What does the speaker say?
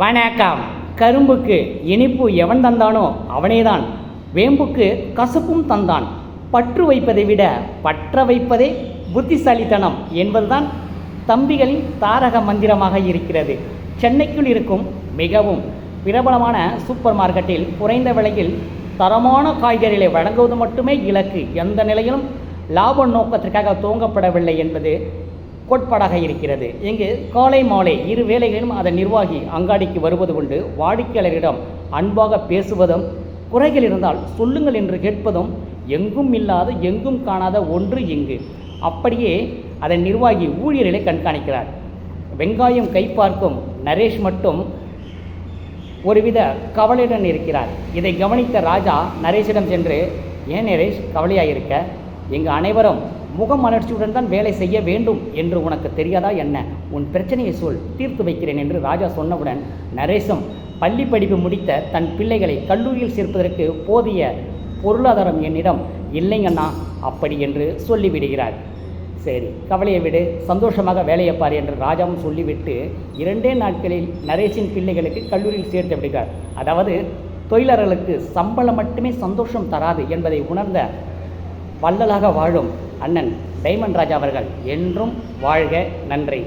வணக்கம். கரும்புக்கு இனிப்பு எவன் தந்தானோ அவனேதான். வேம்புக்கு கசப்பும் தந்தான். பற்று வைப்பதை விட பற்ற வைப்பதே புத்திசாலித்தனம் என்பதுதான் தம்பிகளின் தாரக மந்திரமாக இருக்கிறது. சென்னைக்குள் இருக்கும் மிகவும் பிரபலமான சூப்பர் மார்க்கெட்டில் குறைந்த விலையில் தரமான காய்கறிகளை வழங்குவது மட்டுமே இலக்கு. எந்த நிலையிலும் லாப நோக்கத்திற்காக துவங்கப்படவில்லை என்பது கோட்பாடாக இருக்கிறது. இங்கு காலை மாலை இரு வேளைகளிலும் அதன் நிர்வாகி அங்காடிக்கு வருவது கொண்டு வாடிக்கையாளரிடம் அன்பாக பேசுவதும் குறைகள் இருந்தால் சொல்லுங்கள் என்று கேட்பதும் எங்கும் இல்லாத எங்கும் காணாத ஒன்று இங்கு. அப்படியே அதன் நிர்வாகி ஊழியர்களை கண்காணிக்கிறார். வெங்காயம் கை பார்க்கும் நரேஷ் மட்டும் ஒருவித கவலையுடன் இருக்கிறார். இதை கவனித்த ராஜா நரேஷிடம் சென்று ஏன் நரேஷ் கவலையாக இருக்க? எங்கள் அனைவரும் முகமலர்ச்சியுடன் தான் வேலை செய்ய வேண்டும் என்று உனக்கு தெரியாதா என்ன? உன் பிரச்சனையை சொல் தீர்த்து வைக்கிறேன் என்று ராஜா சொன்னவுடன் நரேசம் பள்ளி படிப்பு முடித்த தன் பிள்ளைகளை கல்லூரியில் சேர்ப்பதற்கு போதிய பொருளாதாரம் என்னிடம் இல்லைங்கண்ணா அப்படி என்று சொல்லிவிடுகிறார். சரி கவலையை விடு சந்தோஷமாக வேலையை பாரு என்று ராஜாவும் சொல்லிவிட்டு இரண்டே நாட்களில் நரேஷின் பிள்ளைகளுக்கு கல்லூரியில் சேர்த்து விடுகிறார். அதாவது தொழிலாளர்களுக்கு சம்பளம் மட்டுமே சந்தோஷம் தராது என்பதை உணர்ந்த வள்ளலாக வாழும் அண்ணன் டைமண்ட் ராஜா அவர்கள் என்றும் வாழ்க நன்றி.